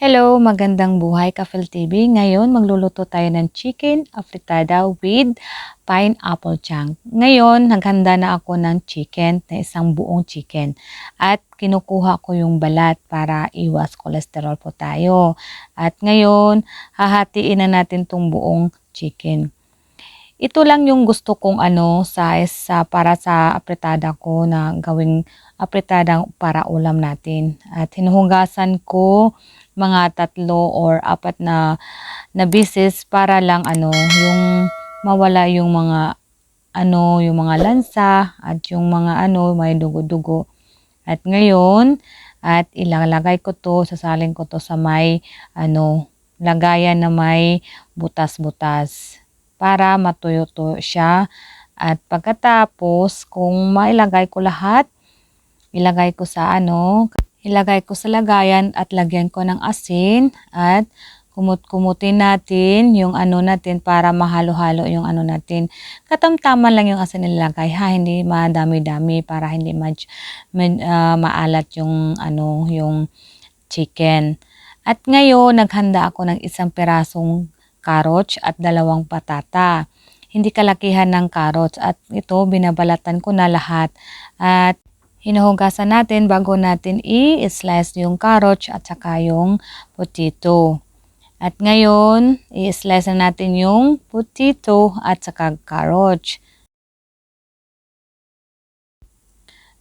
Hello, magandang buhay Kafel TV. Ngayon, magluluto tayo ng chicken afritada with pineapple chunk. Ngayon, naghanda na ako ng chicken, na isang buong chicken. At kinukuha ko yung balat para iwas kolesterol po tayo. At ngayon, hahatiin na natin tong buong chicken. Ito lang yung gusto kong ano size sa para sa apretada ko na gawing apretada para ulam natin. At hinuhugasan ko mga tatlo or apat na na bisis para lang ano yung mawala yung mga ano yung mga lansa at yung mga ano may dugo-dugo. At ngayon at ilalagay ko to sasalin ko to sa may ano lagayan na may butas-butas para matuyo-tuyo siya. At pagkatapos, kung mailagay ko lahat, ilagay ko sa ano, ilagay ko sa lagayan at lagyan ko ng asin at kumut-kumutin natin yung ano natin para mahalo-halo yung ano natin. Katamtaman lang yung asin nilagay ha, hindi madami-dami para hindi ma uh, maalat yung ano yung chicken. At ngayon, naghanda ako ng isang perasong carrots at dalawang patata. Hindi kalakihan ng carrots at ito binabalatan ko na lahat at hinuhugasan natin bago natin i-slice yung carrots at saka yung potato. At ngayon, i-slice na natin yung potato at saka carrots.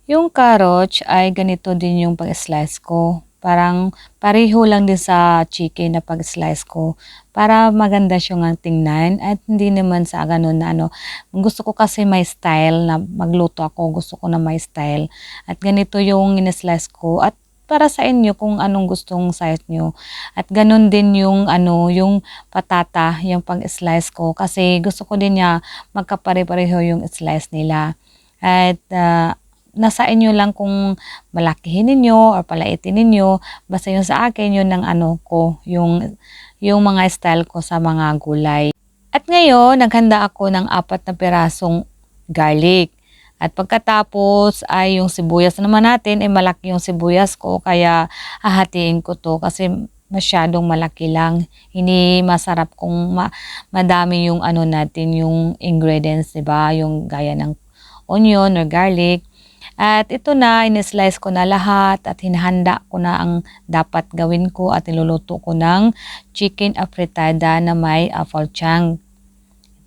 Yung carrots ay ganito din yung pag-slice ko. Parang pareho lang din sa chicken na pag-slice ko para maganda siya nga tingnan at hindi naman sa ganun na ano. Gusto ko kasi may style na magluto ako. Gusto ko na may style. At ganito yung in-slice ko at para sa inyo kung anong gustong size nyo. At ganun din yung ano, yung patata, yung pag-slice ko kasi gusto ko din niya magkapare-pareho yung slice nila. At uh, nasa inyo lang kung malakihin ninyo or palaitin ninyo. Basta yung sa akin, yun ng ano ko, yung, yung mga style ko sa mga gulay. At ngayon, naghanda ako ng apat na pirasong garlic. At pagkatapos ay yung sibuyas naman natin, ay malaki yung sibuyas ko, kaya hahatiin ko to kasi masyadong malaki lang. Hindi masarap kung ma madami yung ano natin, yung ingredients, 'di ba? Yung gaya ng onion or garlic. At ito na, in-slice ko na lahat at hinahanda ko na ang dapat gawin ko at niluluto ko ng chicken afritada na may chang.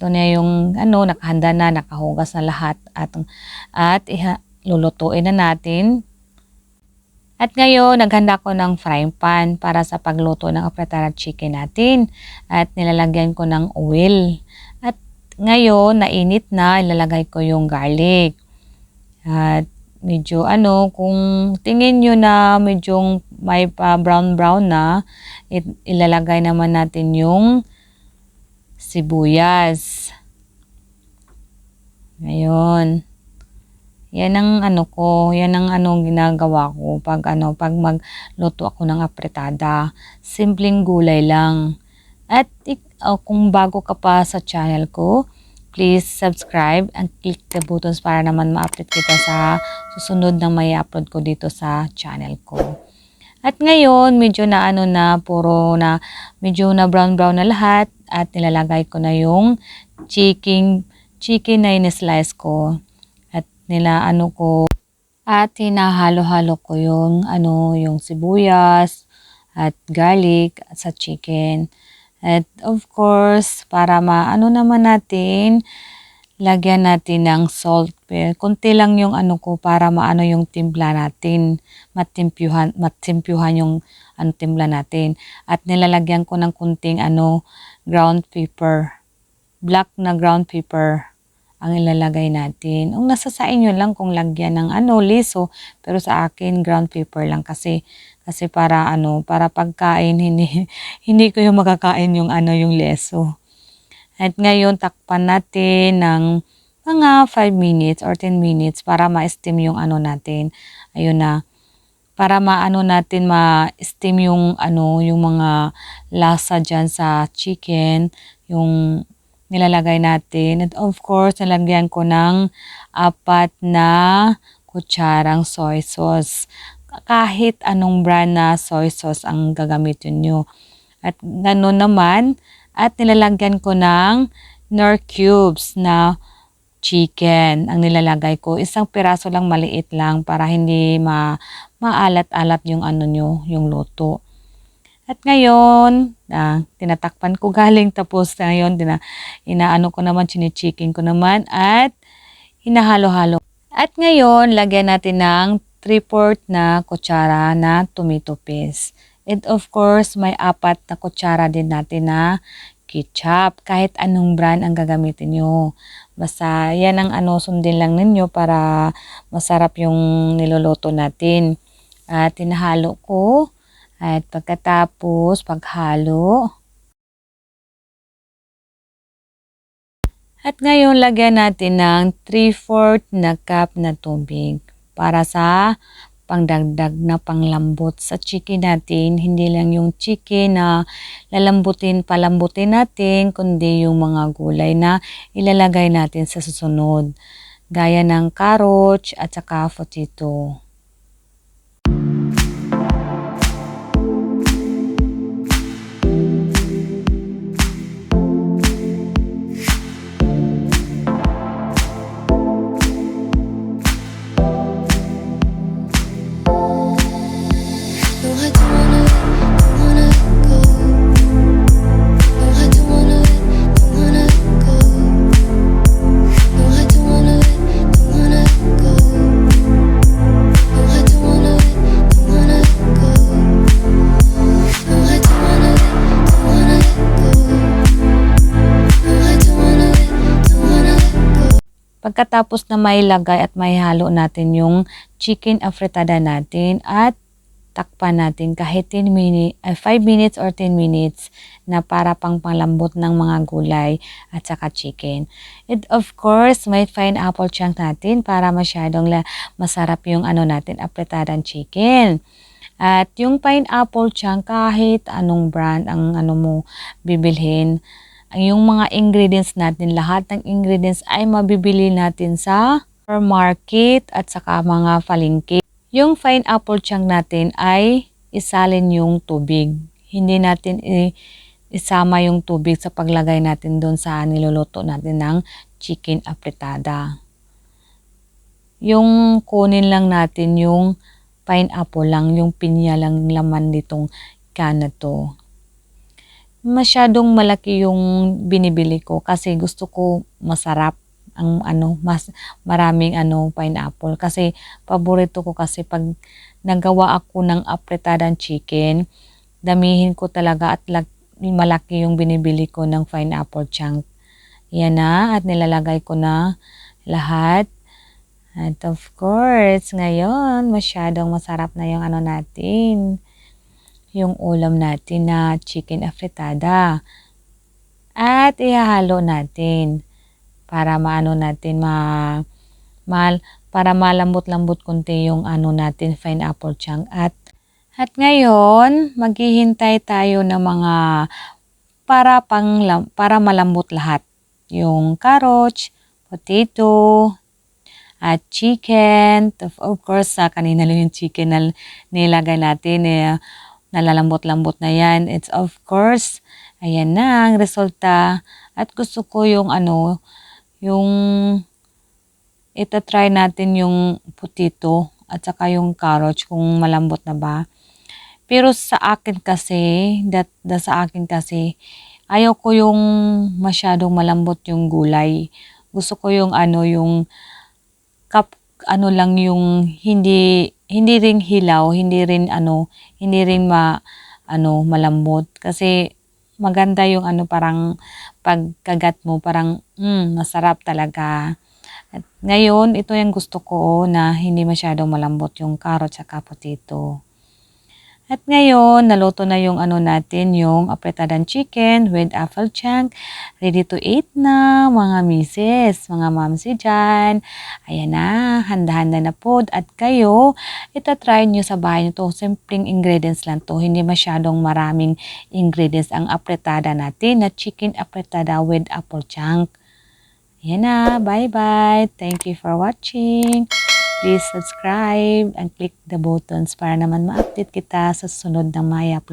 Ito na yung ano, nakahanda na, nakahugas na lahat at, at iha, lulutuin na natin. At ngayon, naghanda ko ng frying pan para sa pagluto ng afritada chicken natin. At nilalagyan ko ng oil. At ngayon, nainit na, ilalagay ko yung garlic. At medyo ano, kung tingin nyo na medyo may pa brown brown na, it, ilalagay naman natin yung sibuyas. Ngayon. Yan ang ano ko, yan ang ano ginagawa ko pag ano, pag magluto ako ng apretada. Simpleng gulay lang. At uh, kung bago ka pa sa channel ko, please subscribe and click the buttons para naman ma-update kita sa susunod na may upload ko dito sa channel ko. At ngayon, medyo na ano na, puro na, medyo na brown brown na lahat at nilalagay ko na yung chicken, chicken na in-slice ko. At nila ano ko, at hinahalo-halo ko yung ano, yung sibuyas at garlic at sa chicken. At of course, para maano naman natin, lagyan natin ng salt. Kunti lang yung ano ko para maano yung timpla natin. Matimpyuhan, matimpyuhan yung ano timpla natin. At nilalagyan ko ng kunting ano, ground pepper. Black na ground pepper ang ilalagay natin. Ang nasa sa inyo lang kung lagyan ng ano, liso, pero sa akin ground pepper lang kasi kasi para ano, para pagkain hindi hindi ko yung makakain yung ano yung leso. At ngayon takpan natin ng mga 5 minutes or 10 minutes para ma-steam yung ano natin. Ayun na. Para maano natin ma-steam yung ano yung mga lasa diyan sa chicken, yung nilalagay natin. At of course, nalagyan ko ng apat na kutsarang soy sauce. Kahit anong brand na soy sauce ang gagamitin nyo. At gano'n naman, at nilalagyan ko ng Nor cubes na chicken ang nilalagay ko. Isang piraso lang maliit lang para hindi ma maalat-alat yung ano nyo, yung luto. At ngayon, ah, tinatakpan ko galing tapos ngayon, tina, inaano ko naman, chinichicken ko naman at hinahalo-halo. At ngayon, lagyan natin ng 3-4 na kutsara na tomato paste. And of course, may apat na kutsara din natin na ketchup. Kahit anong brand ang gagamitin nyo. Basta yan ang ano, sundin lang ninyo para masarap yung niluluto natin. At tinahalo ko. At pagkatapos, paghalo, At ngayon, lagyan natin ng 3-4 na cup na tubig para sa pangdagdag na panglambot sa chicken natin. Hindi lang yung chicken na lalambutin, palambutin natin, kundi yung mga gulay na ilalagay natin sa susunod. Gaya ng carrots at saka potato. Pagkatapos na may lagay at may halo natin yung chicken afritada natin at takpan natin kahit 10 minutes, 5 minutes or 10 minutes na para pang palambot ng mga gulay at saka chicken. And of course, may pineapple chunk natin para masyadong la, masarap yung ano natin, apretadang chicken. At yung pineapple chunk, kahit anong brand ang ano mo bibilhin, yung mga ingredients natin, lahat ng ingredients ay mabibili natin sa supermarket at saka mga palengke. Yung pineapple chunk natin ay isalin yung tubig. Hindi natin isama yung tubig sa paglagay natin doon sa niluluto natin ng chicken apretada. Yung kunin lang natin yung pineapple lang, yung pinya lang laman nitong can na to masyadong malaki yung binibili ko kasi gusto ko masarap ang ano mas maraming ano pineapple. Kasi paborito ko kasi pag nagawa ako ng apretadang chicken damihin ko talaga at lag, malaki yung binibili ko ng pineapple chunk. Yan na at nilalagay ko na lahat. At of course ngayon masyadong masarap na yung ano natin yung ulam natin na chicken afritada. At ihahalo natin para maano natin ma, mal, para malambot-lambot konti yung ano natin pineapple chunk at at ngayon maghihintay tayo ng mga para pang para malambot lahat yung carrots, potato, at chicken. Of course, sa kanina lang yung chicken na nilagay natin. Eh, nalalambot-lambot na yan. It's of course, ayan na ang resulta. At gusto ko yung ano, yung ita-try natin yung potato at saka yung carrots kung malambot na ba. Pero sa akin kasi, that, that sa akin kasi, ayaw ko yung masyadong malambot yung gulay. Gusto ko yung ano, yung kap, ano lang yung hindi hindi rin hilaw, hindi rin ano, hindi rin ma ano malambot kasi maganda yung ano parang pagkagat mo parang mm, masarap talaga. At ngayon, ito yung gusto ko na hindi masyadong malambot yung carrot at potato. At ngayon, naluto na yung ano natin, yung apretadang chicken with apple chunk. Ready to eat na, mga misis, mga mamsi dyan. Ayan na, handa-handa na po. At kayo, itatry nyo sa bahay nyo to. Simpleng ingredients lang to. Hindi masyadong maraming ingredients ang apretada natin na chicken apretada with apple chunk. Ayan na, bye-bye. Thank you for watching. Please subscribe and click the buttons para naman ma-update kita sa sunod na may upload.